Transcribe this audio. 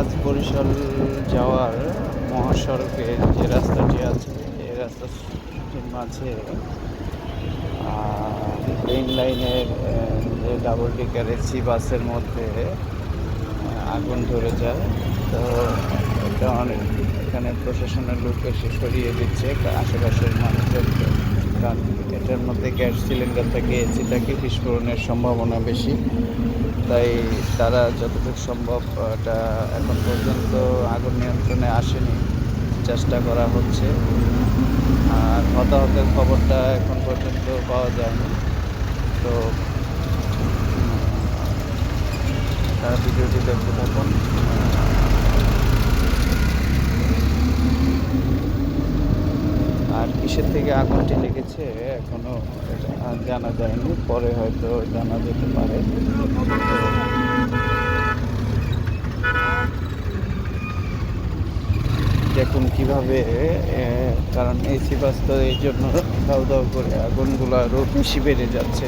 পাঁচ বরিশাল যাওয়ার মহাসড়কের যে রাস্তাটি আছে, এই রাস্তাটির মাঝে ট্রেন লাইনের যে ডাবল ডিকার এসি বাসের মধ্যে আগুন ধরে যায়। তো এটা অনেক, এখানে প্রশাসনের লোক এসে সরিয়ে দিচ্ছে। আশেপাশের মানুষদেরকে কারণ এটার মধ্যে গ্যাস সিলিন্ডার থেকে এসি থাকে, বিস্ফোরণের সম্ভাবনা বেশি। তাই তারা যতটুকু সম্ভব এটা এখন পর্যন্ত আগুন নিয়ন্ত্রণে আসেনি, চেষ্টা করা হচ্ছে। আর হতাহতের খবরটা এখন পর্যন্ত পাওয়া যায়নি। তো তারা ভিডিওটি দেখতে থাকুন। আর কিসের থেকে আগুনটি লেগেছে এখনও জানা যায়নি। পরে হয়তো জানা যেতে পারে। দেখুন কীভাবে কারণ এসি বাস তো এই জন্য দাউ দাউ করে আগুনগুলো আরও বেশি বেড়ে যাচ্ছে।